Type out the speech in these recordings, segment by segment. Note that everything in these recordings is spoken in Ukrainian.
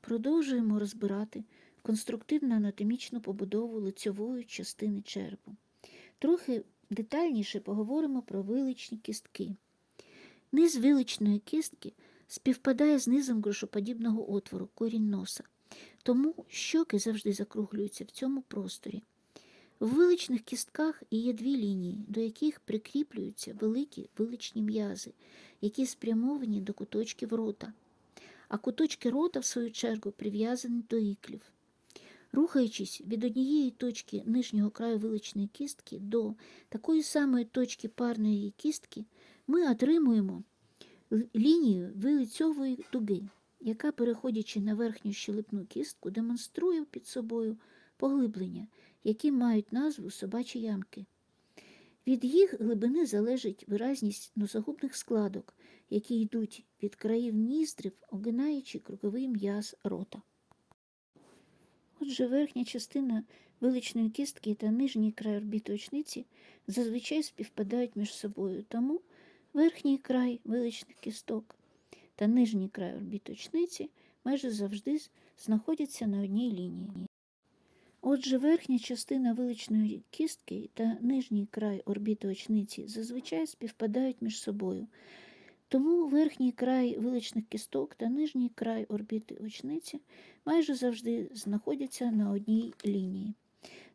Продовжуємо розбирати конструктивно анатомічну побудову лицьової частини черепу. Трохи детальніше поговоримо про виличні кістки. Низ виличної кістки співпадає з низом грушоподібного отвору, корінь носа, тому щоки завжди закруглюються в цьому просторі. В виличних кістках є дві лінії, до яких прикріплюються великі виличні м'язи, які спрямовані до куточків рота а куточки рота, в свою чергу, прив'язані до іклів. Рухаючись від однієї точки нижнього краю виличної кістки до такої самої точки парної кістки, ми отримуємо лінію вилицьової дуги, яка, переходячи на верхню щелепну кістку, демонструє під собою поглиблення, які мають назву собачі ямки. Від їх глибини залежить виразність носогубних складок, які йдуть від країв ніздрів, огинаючи круговий м'яз рота. Отже, верхня частина виличної кістки та нижній край орбіти очниці зазвичай співпадають між собою, тому верхній край виличних кісток та нижній край орбіти очниці майже завжди знаходяться на одній лінії. Отже, верхня частина виличної кістки та нижній край орбіти очниці зазвичай співпадають між собою. Тому верхній край виличних кісток та нижній край орбіти очниці майже завжди знаходяться на одній лінії.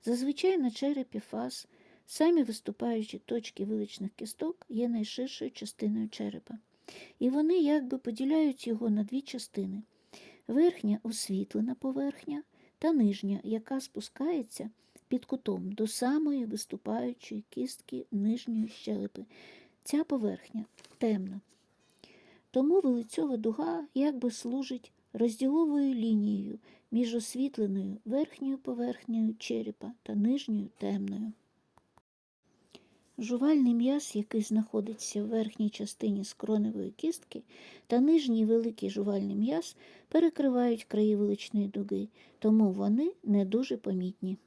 Зазвичай на черепі фаз самі виступаючі точки виличних кісток є найширшою частиною черепа, і вони якби поділяють його на дві частини: верхня освітлена поверхня та нижня, яка спускається під кутом до самої виступаючої кістки нижньої щелепи. Ця поверхня темна. Тому вилицьова дуга якби служить розділовою лінією між освітленою верхньою поверхнею черепа та нижньою темною. Жувальний м'яз, який знаходиться в верхній частині скроневої кістки, та нижній великий жувальний м'яз перекривають краї величної дуги, тому вони не дуже помітні.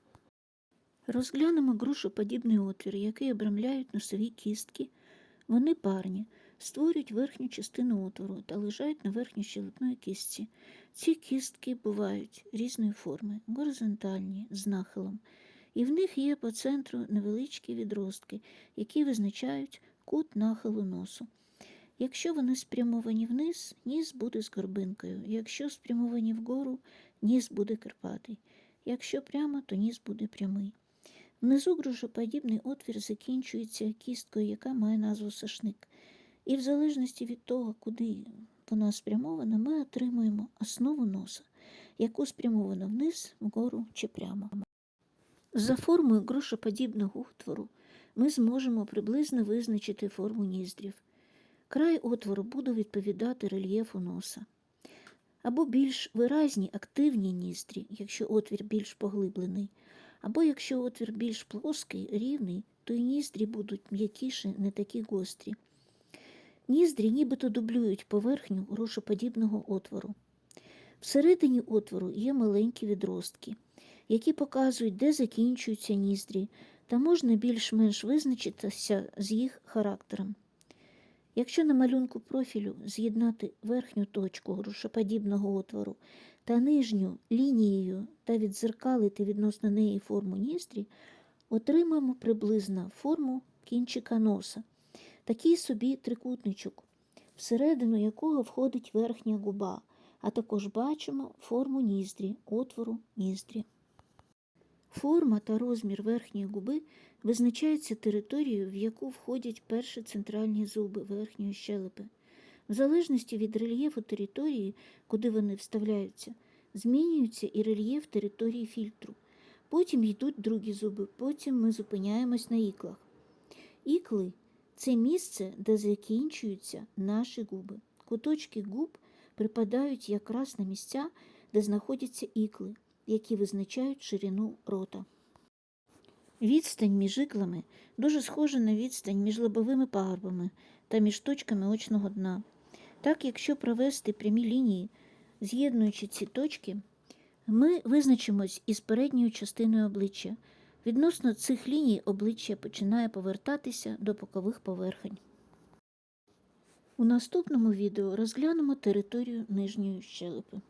Розглянемо грушоподібний отвір, який обрамляють носові кістки. Вони парні, створюють верхню частину отвору та лежать на верхній щелепної кістці. Ці кістки бувають різної форми, горизонтальні, з нахилом, і в них є по центру невеличкі відростки, які визначають кут нахилу носу. Якщо вони спрямовані вниз, ніс буде з горбинкою, якщо спрямовані вгору, ніс буде кирпатий, якщо прямо, то ніс буде прямий. Внизу грушоподібний отвір закінчується кісткою, яка має назву сошник. І в залежності від того, куди вона спрямована, ми отримуємо основу носа, яку спрямовано вниз, вгору чи прямо. За формою грушоподібного отвору ми зможемо приблизно визначити форму ніздрів. Край отвору буде відповідати рельєфу носа. Або більш виразні активні ніздрі, якщо отвір більш поглиблений, або якщо отвір більш плоский, рівний, то і ніздрі будуть м'якіші, не такі гострі. Ніздрі нібито дублюють поверхню грушоподібного отвору. Всередині отвору є маленькі відростки, які показують, де закінчуються ніздрі, та можна більш-менш визначитися з їх характером. Якщо на малюнку профілю з'єднати верхню точку грушоподібного отвору та нижню лінією та відзеркалити відносно неї форму ніздрі, отримаємо приблизно форму кінчика носа, такий собі трикутничок, всередину якого входить верхня губа, а також бачимо форму ніздрі, отвору ніздрі. Форма та розмір верхньої губи визначаються територією, в яку входять перші центральні зуби верхньої щелепи. В залежності від рельєфу території, куди вони вставляються, змінюється і рельєф території фільтру. Потім йдуть другі зуби, потім ми зупиняємось на іклах. Ікли це місце, де закінчуються наші губи. Куточки губ припадають якраз на місця, де знаходяться ікли, які визначають ширину рота. Відстань між іклами дуже схожа на відстань між лобовими пагорбами та між точками очного дна. Так, якщо провести прямі лінії, з'єднуючи ці точки, ми визначимось із передньою частиною обличчя. Відносно цих ліній обличчя починає повертатися до бокових поверхень. У наступному відео розглянемо територію нижньої щелепи.